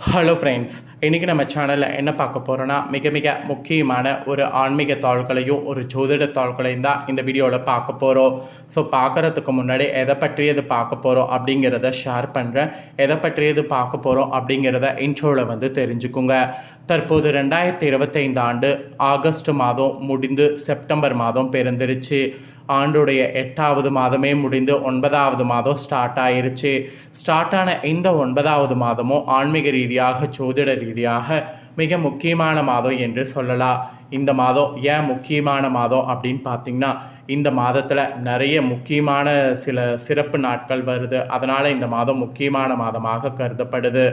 Hello friends இன்றைக்கி நம்ம சேனலில் என்ன பார்க்க போகிறோன்னா மிக மிக முக்கியமான ஒரு ஆன்மீக தாள்களையும் ஒரு ஜோதிட தாள்களையும் தான் இந்த வீடியோவில் பார்க்க போகிறோம் ஸோ பார்க்குறதுக்கு முன்னாடி எதை பற்றியது பார்க்க போகிறோம் அப்படிங்கிறத ஷேர் பண்ணுறேன் எதை பற்றியது பார்க்க போகிறோம் அப்படிங்கிறத இன்ட்ரோவில் வந்து தெரிஞ்சுக்குங்க. தற்போது ரெண்டாயிரத்தி இருபத்தைந்து ஆண்டு ஆகஸ்ட் மாதம் முடிந்து செப்டம்பர் மாதம் பிறந்துருச்சு. ஆண்டுடைய எட்டாவது மாதமே முடிந்து ஒன்பதாவது மாதம் ஸ்டார்ட் ஆயிருச்சு. ஸ்டார்ட் ஆன இந்த ஒன்பதாவது மாதமும் ஆன்மீக ரீதியாக ஜோதிட ரீதியாக மிக முக்கியமான மாதம் என்று சொல்லலாம். இந்த மாதம் ஏன் முக்கியமான மாதம் அப்படின்னு பார்த்தீங்கன்னா இந்த மாதத்தில் நிறைய முக்கியமான சில சிறப்பு நாட்கள் வருது. அதனால் இந்த மாதம் முக்கியமான மாதமாக கருதப்படுது.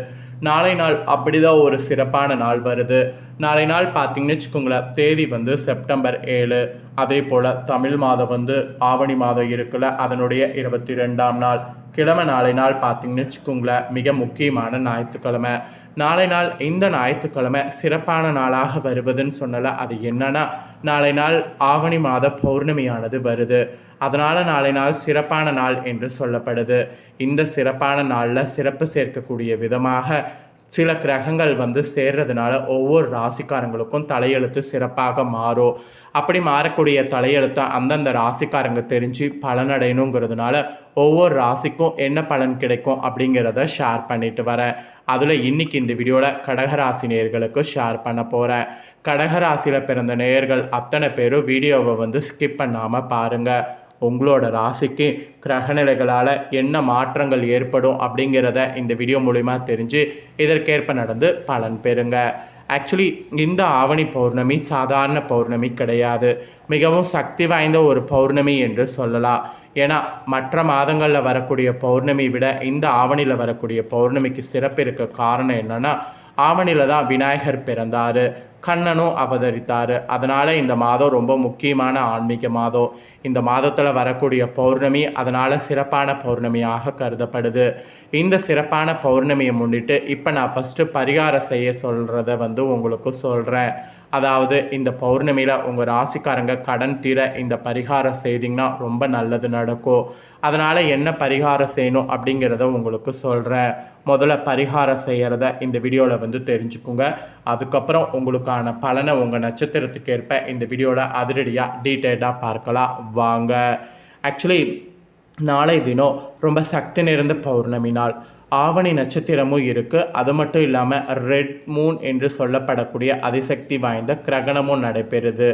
நாளை நாள் அப்படிதான் ஒரு சிறப்பான நாள் வருது. நாளை நாள் பார்த்தீங்கன்னு வச்சுக்கோங்களேன். தேதி வந்து செப்டம்பர் ஏழு. அதே போல் தமிழ் மாதம் வந்து ஆவணி மாதம் இருக்குல்ல அதனுடைய இருபத்தி ரெண்டாம் நாள். கிழமை நாளை நாள் பார்த்தீங்கன்னு வச்சுக்கோங்களேன் மிக முக்கியமான ஞாயிற்றுக்கிழமை. நாளை நாள் இந்த ஞாயிற்றுக்கிழமை சிறப்பான நாளாக வருவதுன்னு சொன்னல அது என்னன்னா நாளை நாள் ஆவணி மாத பௌர்ணமியானது வருது. அதனால் நாளை நாள் சிறப்பான நாள் என்று சொல்லப்படுது. இந்த சிறப்பான நாளில் சிறப்பு சேர்க்கக்கூடிய விதமாக சில கிரகங்கள் வந்து சேர்றதுனால ஒவ்வொரு ராசிக்காரங்களுக்கும் தலையெழுத்து சிறப்பாக மாறும் அப்படி மாறக்கூடிய தலையெழுத்தை அந்தந்த ராசிக்காரங்க தெரிஞ்சு பலனடையணுங்கிறதுனால ஒவ்வொரு ராசிக்கும் என்ன பலன் கிடைக்கும் அப்படிங்கிறத ஷேர் பண்ணிட்டு வரேன். அதில் இன்னைக்கு இந்த வீடியோவில் கடகராசி நேர்களுக்கு ஷேர் பண்ண போகிறேன் கடகராசியில் பிறந்த நேர்கள் அத்தனை பேரும் வீடியோவை வந்து ஸ்கிப் பண்ணாமல் பாருங்கள் உங்களோட ராசிக்கு கிரகநிலைகளால் என்ன மாற்றங்கள் ஏற்படும் அப்படிங்கிறத இந்த வீடியோ மூலிமா தெரிஞ்சு இதற்கேற்ப நடந்து பலன் பெறுங்க. ஆக்சுவலி இந்த ஆவணி பௌர்ணமி சாதாரண பௌர்ணமி கிடையாது. மிகவும் சக்தி வாய்ந்த ஒரு பௌர்ணமி என்று சொல்லலாம். ஏன்னா மற்ற மாதங்களில் வரக்கூடிய பௌர்ணமி விட இந்த ஆவணியில் வரக்கூடிய பௌர்ணமிக்கு சிறப்பு இருக்க காரணம் என்னென்னா ஆவணியில் தான் விநாயகர் பிறந்தார். கண்ணனும் அவதரித்தார் அதனால் இந்த மாதம் ரொம்ப முக்கியமான ஆன்மீக மாதம். இந்த மாதத்தில் வரக்கூடிய பௌர்ணமி அதனால் சிறப்பான பௌர்ணமியாக கருதப்படுது. இந்த சிறப்பான பௌர்ணமியை முன்னிட்டு இப்போ நான் ஃபஸ்ட்டு பரிகாரம் செய்ய சொல்கிறத வந்து உங்களுக்கு சொல்கிறேன் அதாவது இந்த பௌர்ணமியில் உங்கள் ராசிக்காரங்க கடன் தீர இந்த பரிகாரம் செய்திங்கன்னா ரொம்ப நல்லது நடக்கும் அதனால் என்ன பரிகாரம் செய்யணும் அப்படிங்கிறத உங்களுக்கு சொல்கிறேன் முதல்ல பரிகாரம் செய்கிறத இந்த வீடியோவில் வந்து தெரிஞ்சுக்குங்க. அதுக்கப்புறம் உங்களுக்கான பலனை உங்கள் நட்சத்திரத்துக்கு ஏற்ப இந்த வீடியோவில் அதிரடியாக டீட்டெயில்டாக பார்க்கலாம். வாங்க. ஆக்சுவலி நாளை தினம் ரொம்ப சக்தி நிறைந்த பௌர்ணமி நாள். ஆவணி நட்சத்திரமும் இருக்குது அது மட்டும் இல்லாமல் ரெட் மூன் என்று சொல்லப்படக்கூடிய அதிசக்தி வாய்ந்த கிரகணமும் நடைபெறுது.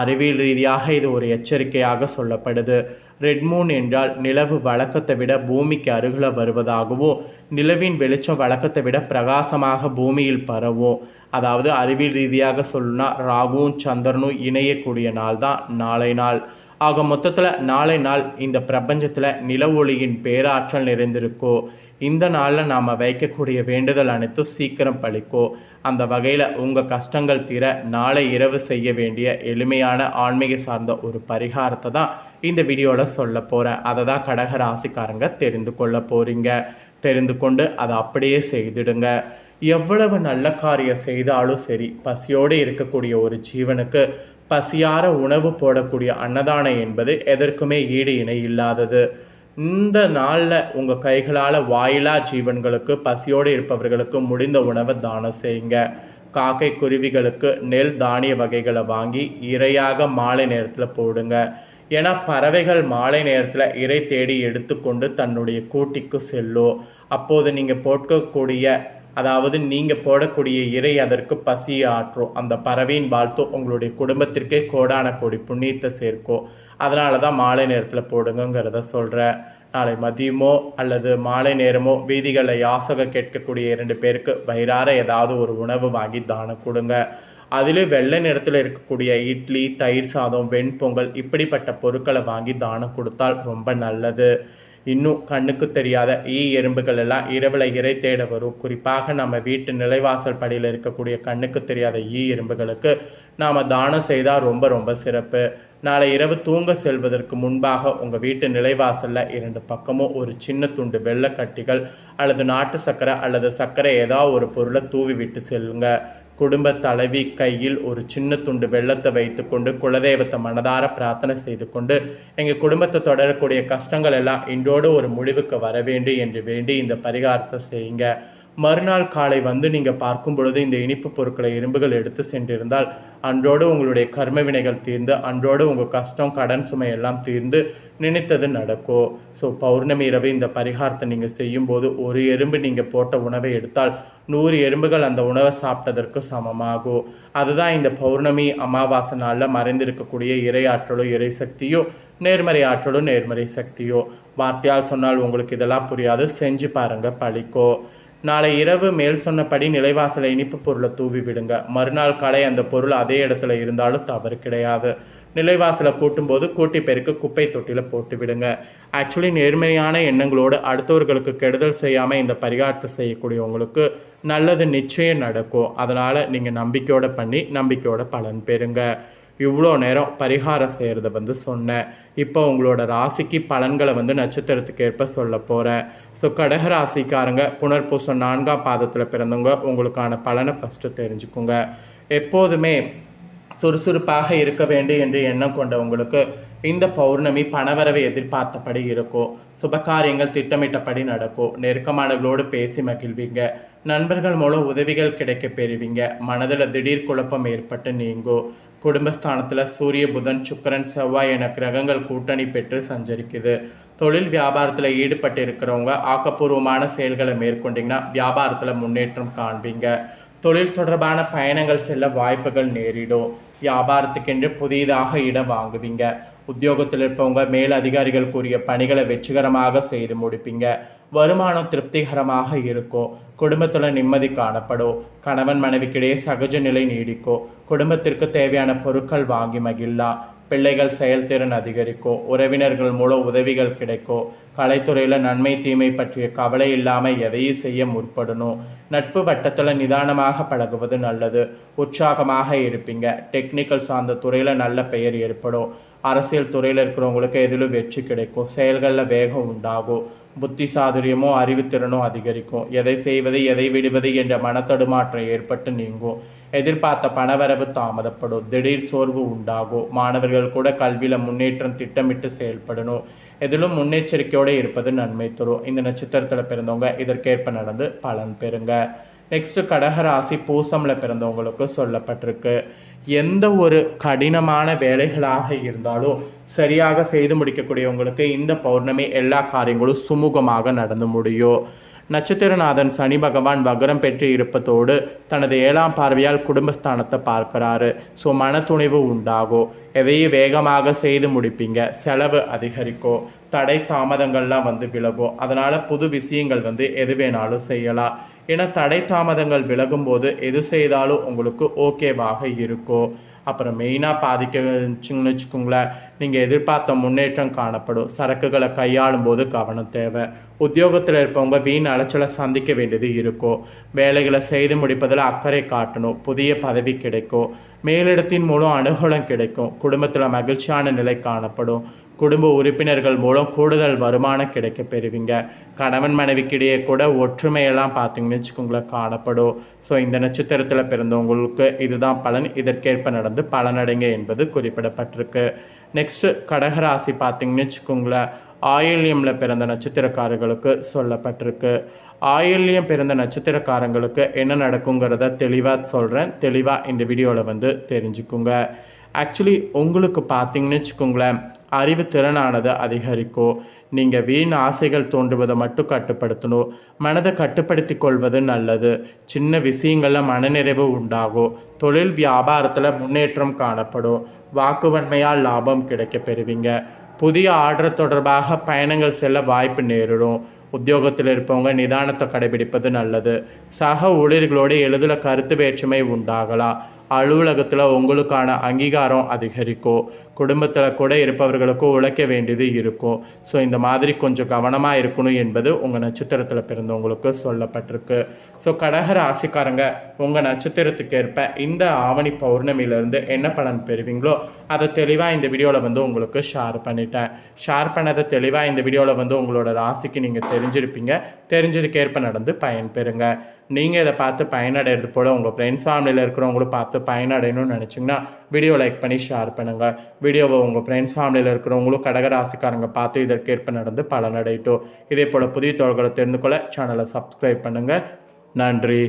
அறிவியல் ரீதியாக இது ஒரு எச்சரிக்கையாக சொல்லப்படுது. ரெட் மூன் என்றால் நிலவு வழக்கத்தை விட பூமிக்கு அருகில் வருவதாகவும் நிலவின் வெளிச்சம் வழக்கத்தை விட பிரகாசமாக பூமியில் பரவும். அதாவது அறிவியல் ரீதியாக சொல்லணும்னா ராகுவும் சந்திரனும் இணையக்கூடிய நாள் தான் நாளை நாள். ஆக மொத்தத்தில் நாளை நாள் இந்த பிரபஞ்சத்தில் நில ஒளியின் பேராற்றல் நிறைந்திருக்கோ. இந்த நாளில் நாம் வைக்கக்கூடிய வேண்டுதல் அனைத்தும் சீக்கிரம் பழிக்கோ. அந்த வகையில் உங்கள் கஷ்டங்கள் தீர நாளை இரவு செய்ய வேண்டிய எளிமையான ஆன்மீக சார்ந்த ஒரு பரிகாரத்தை தான் இந்த வீடியோவில் சொல்ல போகிறேன் அதை தான் கடக ராசிக்காரங்க தெரிந்து கொள்ள போகிறீங்க தெரிந்து கொண்டு அதை அப்படியே செய்திடுங்க. எவ்வளவு நல்ல காரியம் செய்தாலும் சரி பசியோடு இருக்கக்கூடிய ஒரு ஜீவனுக்கு பசியார உணவு போடக்கூடிய அன்னதானம் என்பது எதற்குமே ஈடு இணை இல்லாதது. இந்த நாளில் உங்கள் கைகளால் வாயிலா ஜீவன்களுக்கு பசியோடு இருப்பவர்களுக்கு முடிந்த உணவை தானம் செய்யுங்க. காக்கை குருவிகளுக்கு நெல் தானிய வகைகளை வாங்கி இரையாக மாலை நேரத்தில் போடுங்க. ஏன்னா பறவைகள் மாலை நேரத்தில் இறை தேடி எடுத்துக்கொண்டு தன்னுடைய கூட்டிக்கு செல்லும். அப்போது நீங்கள் போட்கக்கூடிய அதாவது நீங்கள் போடக்கூடிய இறை அதற்கு பசியை ஆற்றும் அந்த பறவையின் வாழ்த்து உங்களுடைய குடும்பத்திற்கே கோடான கோடி புண்ணியத்தை சேர்க்கும் அதனால தான் மாலை நேரத்தில் போடுங்கங்கிறத சொல்கிறேன் நாளை மதியமோ அல்லது மாலை நேரமோ வீதிகளில் யாசக கேட்கக்கூடிய இரண்டு பேருக்கு வயிறார ஏதாவது ஒரு உணவு வாங்கி தானம் கொடுங்க. அதிலும் வெள்ளை நிறத்தில் இருக்கக்கூடிய இட்லி தயிர் சாதம் வெண்பொங்கல் இப்படிப்பட்ட பொருட்களை வாங்கி தானம் கொடுத்தால் ரொம்ப நல்லது. இன்னும் கண்ணுக்கு தெரியாத ஈ எறும்புகள் எல்லாம் இரவில் இறை தேட வரும். குறிப்பாக நம்ம வீட்டு நிலைவாசல் படியில் இருக்கக்கூடிய கண்ணுக்கு தெரியாத ஈ எறும்புகளுக்கு நாம் தானம் செய்தால் ரொம்ப ரொம்ப சிறப்பு. நாளை இரவு தூங்க செல்வதற்கு முன்பாக உங்கள் வீட்டு நிலைவாசலில் இரண்டு பக்கமும் ஒரு சின்ன துண்டு வெள்ளக்கட்டிகள் அல்லது நாட்டு சர்க்கரை அல்லது சர்க்கரை ஏதாவது ஒரு பொருளை தூவி விட்டு செல்லுங்கள் குடும்ப தலைவி கையில் ஒரு சின்ன துண்டு வெள்ளத்தை வைத்துக்கொண்டு குலதெய்வத்தை மனதார பிரார்த்தனை செய்து கொண்டு எங்கள் குடும்பத்தை தொடரக்கூடிய கஷ்டங்கள் எல்லாம் இன்றோடு ஒரு முடிவுக்கு வர வேண்டும் என்று வேண்டி இந்த பரிகாரத்தை செய்யுங்க. மறுநாள் காலை வந்து நீங்கள் பார்க்கும் பொழுது இந்த இனிப்பு பொருட்களை எறும்புகள் எடுத்து சென்றிருந்தால் அன்றோடு உங்களுடைய கர்ம வினைகள் தீர்ந்து அன்றோடு உங்கள் கஷ்டம் கடன் சுமை எல்லாம் தீர்ந்து நினைத்தது நடக்கும் ஸோ பௌர்ணமி இரவு இந்த பரிகாரத்தை நீங்கள் செய்யும்போது ஒரு எறும்பு நீங்கள் போட்ட உணவை எடுத்தால் நூறு எறும்புகள் அந்த உணவை சாப்பிட்டதற்கு சமமாகும் அதுதான் இந்த பௌர்ணமி அமாவாசை நாளில் மறைந்திருக்கக்கூடிய இறை ஆற்றலோ இறை சக்தியோ நேர்மறை ஆற்றலோ நேர்மறை சக்தியோ. வார்த்தையால் சொன்னால் உங்களுக்கு இதெல்லாம் புரியாது. செஞ்சு பாருங்கள் பழிக்கோ. நாளை இரவு மேல் சொன்னபடி நிலைவாசலை இனிப்பு பொருளை தூவி விடுங்க. மறுநாள் காலை அந்த பொருள் அதே இடத்துல இருந்தாலும் தவறு கிடையாது. நிலைவாசலை கூட்டும்போது கூட்டி பெருக்கு குப்பை தொட்டியில் போட்டு விடுங்க. ஆக்சுவலி நேர்மையான எண்ணங்களோடு அடுத்தவர்களுக்கு கெடுதல் செய்யாமல் இந்த பரிகாரத்தை செய்யக்கூடியவங்களுக்கு நல்லது நிச்சயம் நடக்கும். அதனால் நீங்கள் நம்பிக்கையோட பண்ணி நம்பிக்கையோட பலன் பெறுங்க. இவ்வளோ நேரம் பரிகாரம் செய்கிறத வந்து சொன்னேன். இப்போ உங்களோட ராசிக்கு பலன்களை வந்து நட்சத்திரத்துக்கு ஏற்ப சொல்ல போகிறேன் ஸோ கடக ராசிக்காரங்க புனர்பூசம் நான்காம் பாதத்தில் பிறந்தவங்க உங்களுக்கான பலனை ஃபஸ்ட்டு தெரிஞ்சுக்குங்க. எப்போதுமே சுறுசுறுப்பாக இருக்க வேண்டும் என்று எண்ணம் கொண்டவங்களுக்கு இந்த பௌர்ணமி பணவரவை எதிர்பார்த்தபடி இருக்கும் சுபகாரியங்கள் திட்டமிட்டபடி நடக்கும் நெருக்கமானவர்களோடு பேசி மகிழ்வீங்க நண்பர்கள் மூலம் உதவிகள் கிடைக்க பெறுவீங்க மனதில் திடீர் குழப்பம் ஏற்பட்டு நீங்கும் குடும்பஸ்தானத்தில் சூரிய புதன் சுக்கரன் செவ்வாய் என கிரகங்கள் கூட்டணி பெற்று சஞ்சரிக்குது. தொழில் வியாபாரத்தில் ஈடுபட்டு இருக்கிறவங்க ஆக்கப்பூர்வமான செயல்களை மேற்கொண்டிங்கன்னா வியாபாரத்தில் முன்னேற்றம் காண்பீங்க. தொழில் தொடர்பான பயணங்கள் செல்ல வாய்ப்புகள் நேரிடும். வியாபாரத்துக்கென்று புதிதாக இடம் வாங்குவீங்க. உத்தியோகத்தில் இருப்பவங்க மேல் அதிகாரிகள் கூறிய பணிகளை வெற்றிகரமாக செய்து முடிப்பீங்க. வருமானம் திருப்திகரமாக இருக்கும். குடும்பத்தில் நிம்மதி காணப்படும். கணவன் மனைவிக்கிடையே சகஜ நிலை நீடிக்கும். குடும்பத்திற்கு தேவையான பொருட்கள் வாங்கி மகிழலாம். பிள்ளைகள் செயல்திறன் அதிகரிக்கும் உறவினர்கள் மூலம் உதவிகள் கிடைக்கும் கலைத்துறையில் நன்மை தீமை பற்றிய கவலை இல்லாமல் எதையும் செய்ய முற்படணும் நட்பு வட்டத்தில் நிதானமாக பழகுவது நல்லது. உற்சாகமாக இருப்பீங்க. டெக்னிக்கல் சார்ந்த துறையில் நல்ல பெயர் ஏற்படும். அரசியல் துறையில் இருக்கிறவங்களுக்கு எதிலும் வெற்றி கிடைக்கும். செயல்களில் வேகம் உண்டாகும். புத்தி சாதுரியமோ அறிவுத்திறனோ அதிகரிக்கும். எதை செய்வது எதை விடுவது என்ற மனத்தடுமாற்றம் ஏற்பட்டு நீங்கும். எதிர்பார்த்த பணவரவு தாமதப்படும். திடீர் சோர்வு உண்டாகும். மாணவர்கள் கூட கல்வியில் முன்னேற்றம் திட்டமிட்டு செயல்படணும். எதிலும் முன்னெச்சரிக்கையோடு இருப்பது நன்மை தரும். இந்த நட்சத்திரத்தில் பிறந்தவங்க இதற்கேற்ப நடந்து பலன் பெறுங்க. நெக்ஸ்ட்டு கடகராசி பூசமில் பிறந்தவங்களுக்கு சொல்லப்பட்டிருக்கு. எந்த ஒரு கடினமான வேலைகளாக இருந்தாலும் சரியாக செய்து முடிக்கக்கூடியவங்களுக்கு இந்த பௌர்ணமி எல்லா காரியங்களும் சுமூகமாக நடந்து முடியும். நட்சத்திரநாதன் சனி பகவான் வக்ரம் பெற்று இருப்பதோடு தனது ஏழாம் பார்வையால் குடும்பஸ்தானத்தை பார்க்கிறாரு. ஸோ மன துணிவு உண்டாகும் எதையும் வேகமாக செய்து முடிப்பீங்க. செலவு அதிகரிக்கும் தடை தாமதங்கள்லாம் வந்து விலகும் அதனால் புது விஷயங்கள் வந்து எது வேணாலும் செய்யலாம் ஏன்னா தடை தாமதங்கள் விலகும்போது எது செய்தாலும் உங்களுக்கு ஓகேவாக இருக்கும் அப்புறம் மெயினாக பாதிக்கச்சுங்கன்னு வச்சுக்கோங்களேன். நீங்கள் எதிர்பார்த்த முன்னேற்றம் காணப்படும். சரக்குகளை கையாளும் போது கவனம் தேவை. உத்தியோகத்தில் இருப்பவங்க வீண் அலைச்சலை சந்திக்க வேண்டியது இருக்கும். வேலைகளை செய்து முடிப்பதில் அக்கறை காட்டணும். புதிய பதவி கிடைக்கும். மேலிடத்தின் மூலம் அனுகூலம் கிடைக்கும். குடும்பத்தில் மகிழ்ச்சியான நிலை காணப்படும். குடும்ப உறுப்பினர்கள் மூலம் கூடுதல் வருமானம் கிடைக்க பெறுவீங்க. கணவன் மனைவிக்கிடையே கூட ஒற்றுமையெல்லாம் பார்த்தீங்கன்னு வச்சுக்கோங்களேன் காணப்படும். ஸோ இந்த நட்சத்திரத்தில் பிறந்தவங்களுக்கு இதுதான் பலன். இதற்கேற்ப நடந்து பலனடைங்க என்பது குறிப்பிடப்பட்டிருக்கு. நெக்ஸ்ட்டு கடகராசி பார்த்தீங்கன்னு வச்சுக்கோங்களேன் ஆயில்யமில் பிறந்த நட்சத்திரக்காரர்களுக்கு சொல்லப்பட்டிருக்கு. ஆயில்யம் பிறந்த நட்சத்திரக்காரங்களுக்கு என்ன நடக்குங்கிறத தெளிவாக சொல்கிறேன் தெளிவாக இந்த வீடியோவில் வந்து தெரிஞ்சுக்குங்க. ஆக்சுவலி உங்களுக்கு பார்த்தீங்கன்னு வச்சுக்கோங்களேன் அறிவு திறனானது அதிகரிக்கும். நீங்கள் வீண் ஆசைகள் தோன்றுவதை மட்டும் கட்டுப்படுத்தணும். மனதை கட்டுப்படுத்தி கொள்வது நல்லது. சின்ன விஷயங்களில் மனநிறைவு உண்டாகும். தொழில் வியாபாரத்தில் முன்னேற்றம் காணப்படும். வாக்குவன்மையால் லாபம் கிடைக்க பெறுவீங்க. புதிய ஆர்டர் தொடர்பாக பயணங்கள் செல்ல வாய்ப்பு நேரிடும். உத்தியோகத்தில் இருப்பவங்க நிதானத்தை கடைபிடிப்பது நல்லது. சக ஊழியர்களோடு எளிதில் கருத்து வேற்றுமை உண்டாகலாம். அலுவலகத்தில் உங்களுக்கான அங்கீகாரம் அதிகரிக்கும். குடும்பத்தில் கூட இருப்பவர்களுக்கும் உழைக்க வேண்டியது இருக்கும். ஸோ இந்த மாதிரி கொஞ்சம் கவனமாக இருக்கணும் என்பது உங்கள் நட்சத்திரத்தில் பிறந்தவங்களுக்கு சொல்லப்பட்டிருக்கு. ஸோ கடக ராசிக்காரங்க உங்கள் நட்சத்திரத்துக்கு ஏற்ப இந்த ஆவணி பௌர்ணமியிலேருந்து என்ன பலன் பெறுவீங்களோ அதை தெளிவாக இந்த வீடியோவில் வந்து உங்களுக்கு ஷேர் பண்ணிட்டேன். ஷேர் பண்ணதை தெளிவாக இந்த வீடியோவில் வந்து உங்களோட ராசிக்கு நீங்கள் தெரிஞ்சிருப்பீங்க. தெரிஞ்சதுக்கேற்ப நடந்து பயன்பெறுங்க. நீங்கள் இதை பார்த்து பயனடைகிறது போல் உங்கள் ஃப்ரெண்ட்ஸ் ஃபேமிலியில் இருக்கிறவங்களும் பார்த்து பயனடையணும்னு நினச்சிங்கன்னா வீடியோ லைக் பண்ணி ஷேர் பண்ணுங்கள் வீடியோவை உங்கள் ஃப்ரெண்ட்ஸ் ஃபேமிலியில் இருக்கிறவங்களும் கடகராசிக்காரங்க பார்த்து இதற்கேற்ப நடந்து பலனடையட்டும். இதே போல் புதிய தோள்களை தெரிந்து கொள்ள சேனலை சப்ஸ்கிரைப் பண்ணுங்கள் நன்றி.